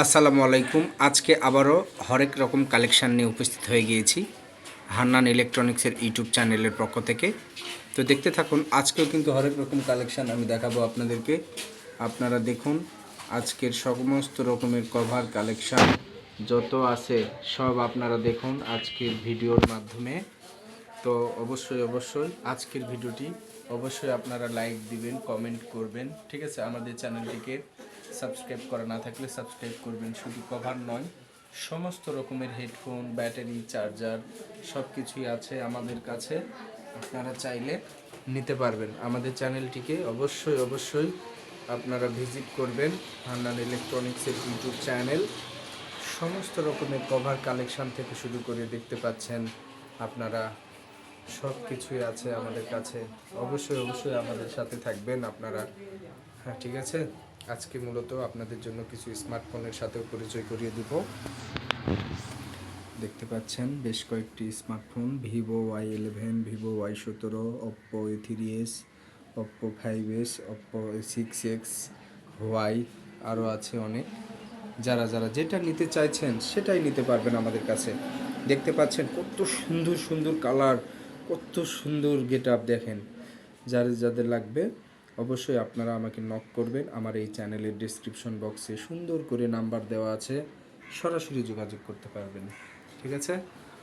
আসসালামু আলাইকুম। আজকে আবারও হরেক রকম কালেকশান নিয়ে উপস্থিত হয়ে গিয়েছি হান্নান ইলেকট্রনিক্সের ইউটিউব চ্যানেলের পক্ষ থেকে। তো দেখতে থাকুন, আজকেও কিন্তু হরেক রকম কালেকশান আমি দেখাবো আপনাদেরকে। আপনারা দেখুন, আজকের সমস্ত রকমের কভার কালেকশান যত আছে সব আপনারা দেখুন আজকের ভিডিওর মাধ্যমে। তো অবশ্যই অবশ্যই আজকের ভিডিওটি অবশ্যই আপনারা লাইক দিবেন, কমেন্ট করবেন, ঠিক আছে? আমাদের চ্যানেলটিকে সাবস্ক্রাইব করা না থাকলে সাবস্ক্রাইব করবেন শুধু কভার নয়। সমস্ত রকমের হেডফোন, ব্যাটারি, চার্জার সব কিছুই আছে আমাদের কাছে। আপনারা চাইলে নিতে পারবেন। আমাদের চ্যানেলটিকে অবশ্যই অবশ্যই আপনারা ভিজিট করবেন হান্নান ইলেকট্রনিক্সের ইউটিউব চ্যানেল। সমস্ত রকমের কভার কালেকশন থেকে শুরু করে দেখতে পাচ্ছেন আপনারা। সব কিছুই আছে আমাদের কাছে। অবশ্যই অবশ্যই আমাদের সাথে থাকবেন আপনারা। হ্যাঁ ঠিক আছে? আজকে মূলত আপনাদের জন্য কিছু স্মার্টফোনের সাথেও পরিচয় করিয়ে দিব। দেখতে পাচ্ছেন, বেশ কয়েকটি smartphone, Vivo Y eleven, Vivo Y সতেরো Oppo A three S Oppo five S Oppo six X Y আরও আছে অনেক। যারা যারা যেটা নিতে চাইছেন সেটাই নিতে পারবেন আমাদের কাছে। দেখতে পাচ্ছেন কত সুন্দর সুন্দর কালার, কত সুন্দর গেট আপ দেখেন। যাদের যাদের লাগবে অবশ্যই আপনারা আমাকে নক করবেন। আমার এই চ্যানেলের ডিসক্রিপশন বক্সে সুন্দর করে নাম্বার দেওয়া আছে। সরাসরি যোগাযোগ করতে পারবেন। ঠিক আছে?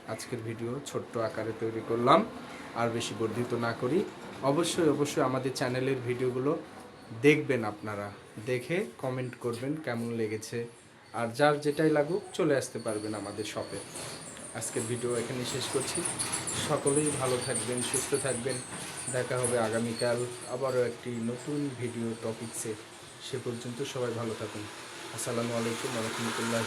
আজকের ভিডিও ছোট্ট আকারে তৈরি করলাম। আর বেশি বর্ধিত না করি। অবশ্যই অবশ্যই আমাদের চ্যানেলের ভিডিওগুলো দেখবেন আপনারা। দেখে কমেন্ট করবেন কেমন লেগেছে। আর যার যেটাই লাগুক, চলে আসতে পারবেন আমাদের শপে আজকের ভিডিও এখানে শেষ করছি। সকলেই ভালো থাকবেন, সুস্থ থাকবেন। দেখা হবে আগামীকাল আবারও একটি নতুন ভিডিও টপিকসে সে পর্যন্ত সবাই ভালো থাকুন। আসসালামু আলাইকুম রহমতুল্লাহ